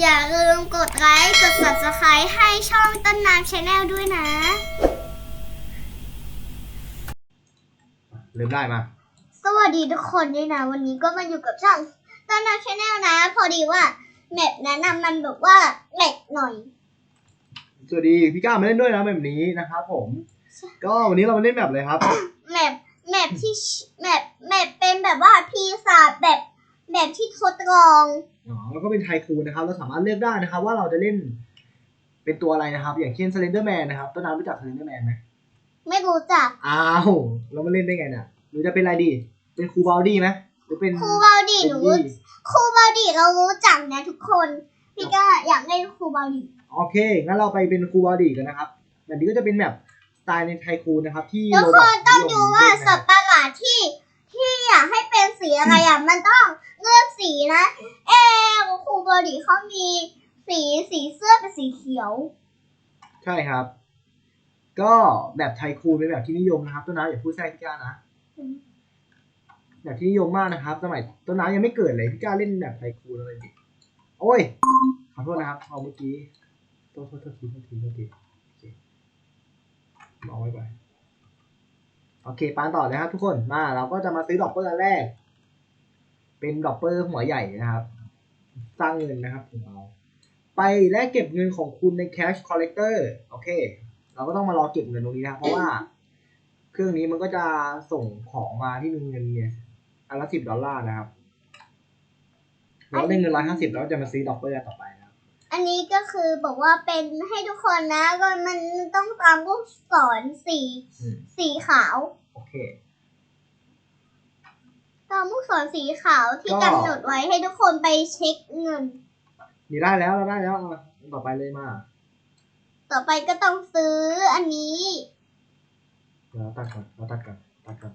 อย่าลืมกดไลค์กด subscribe ให้ช่องต้นน้ำชาแนลด้วยนะเริ่มได้มา สวัสดีทุกคนด้วยนะ วันนี้ก็มาอยู่กับช่องต้นน้ำชาแนลนะ พอดีว่าแมปแนะนำมันแบบว่าแหลกหน่อย สวัสดีพี่ก้ามาเล่นด้วยนะแบบนี้นะครับผม ก็วันนี้เรามาเล่นแบบเลยครับ แมปแมปที่ชแมปแมปเป็นแบบว่าพีศาจแบบแบบที่ทดลองอ๋อ แล้วก็เป็นไทคูนนะครับ เราสามารถเลือกได้นะครับ ว่าเราจะเล่นเป็นตัวอะไรนะครับ อย่างเช่น Slenderman นะครับต้นน้ำรู้จัก Slenderman ไหมไม่รู้จักอ้าวเรามาเล่นได้ไงเนี่ยหรือจะเป็นอะไรดี เป็นครูบอลดี้ไหมหรือเป็นครูบาดีหนูรู้ครูบาดีเรารู้จักนะทุกคนพี่ก็อยากเล่นครูบาดีโอเคงั้นเราไปเป็นครูบอลดี้กันนะครับแบบนี้ก็จะเป็นแบบสไตล์ในไทคูนนะครับที่ทุกโรคบอนทต้องนิยมดูว่าเล่นนะคสัรัตบว์ประหลาดที่ที่อยากให้เป็นสีอะไรอะมันต้องเลือกสีนะ เอ อครูบาดีเขามีสีสีเสื้อเป็นสีเขียว ใช่ครับ ก็แบบไทคูนเป็นแบบที่นิยมนะครับต้นน้ำอย่าพูดแทรกพี่ก้านะแบบที่นิยมมากนะครับ สมัยต้นน้ำยังไม่เกิดเลยพี่ก้าเล่นแบบไทคูนอะไรดิโอ้ยขอโทษนะครับเอาเมื่อกี้โทษโทษโทษทีโทษทีโทษทีโอเคมองไว้ก่อนโอเคปานต่อเลยครับทุกคนมาเราก็จะมาซื้อดอกเปอร์แรก เป็นดอกเปอร์หัวใหญ่นะครับ สร้างเงินนะครับของเราไปและเก็บเงินของคุณใน cash collector โอเค เราก็ต้องมารอเก็บเงินตรงนี้นะครับเพราะว่า เครื่องนี้มันก็จะส่งของมาที่มีเงินเนี่ยอันละสิบดอลลาร์นะครับเราได้เงินร้อยห้าสิบแล้วจะมาซื้อดอกเปอร์ต่อไปนะครับอันนี้ก็คือบอกว่าเป็นให้ทุกคนนะก็มันต้องตามลูกศรสีอืมสีขาว โอเค ตามลูกศรสีขาวที่ก็ กำหนดไว้ให้ทุกคนไปเช็คเงิน นี่ได้แล้วเราได้แล้วอะต่อไปเลยมาต่อไปก็ต้องซื้ออันนี้ เดี๋ยวเราตัดก่อนเราตัดก่อนตัดก่อน